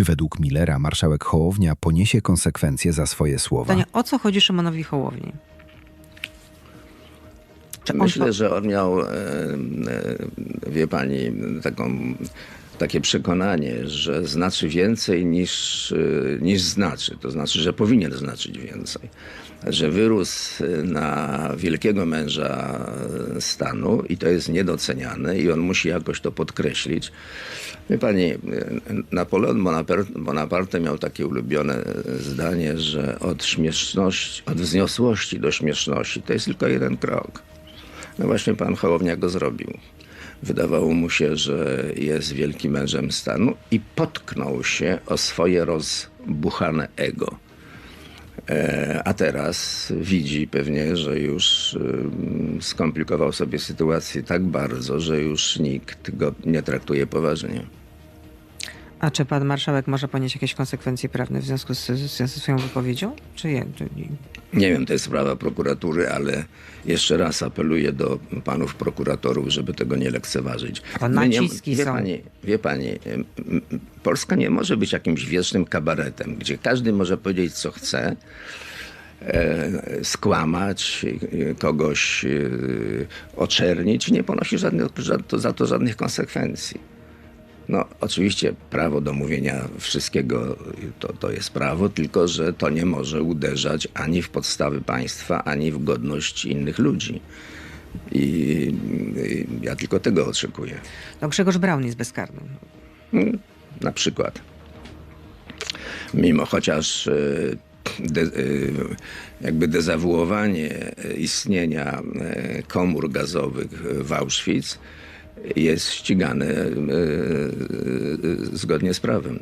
Czy według Millera marszałek Hołownia poniesie konsekwencje za swoje słowa? Pytanie, o co chodzi Szymonowi Hołowni? Myślę, że on miał, e, e, wie pani, taką, takie przekonanie, że znaczy więcej niż, e, niż znaczy. To znaczy, że powinien znaczyć więcej. Że wyrósł na wielkiego męża stanu i to jest niedoceniane i on musi jakoś to podkreślić. Wie pani, Napoleon Bonaparte miał takie ulubione zdanie, że od śmieszności, od wzniosłości do śmieszności to jest tylko jeden krok. No właśnie pan Hołownia go zrobił. Wydawało mu się, że jest wielkim mężem stanu i potknął się o swoje rozbuchane ego. E, A teraz widzi pewnie, że już ym, skomplikował sobie sytuację tak bardzo, że już nikt go nie traktuje poważnie. A czy pan marszałek może ponieść jakieś konsekwencje prawne w związku z, ze swoją wypowiedzią? Czy nie? Czy nie? Nie wiem, to jest sprawa prokuratury, ale jeszcze raz apeluję do panów prokuratorów, żeby tego nie lekceważyć. To nie- naciski wie są. Pani, wie pani, Polska nie może być jakimś wiecznym kabaretem, gdzie każdy może powiedzieć, co chce, e, skłamać, e, kogoś e, oczernić i nie ponosi żadnych, ża- za to żadnych konsekwencji. No, oczywiście prawo do mówienia wszystkiego to, to jest prawo, tylko że to nie może uderzać ani w podstawy państwa, ani w godność innych ludzi. I, i ja tylko tego oczekuję. No Grzegorz Braun jest bezkarny. Na przykład. Mimo chociaż e, de, e, jakby dezawuowanie istnienia e, komór gazowych w Auschwitz jest ścigane e, e, zgodnie z prawem.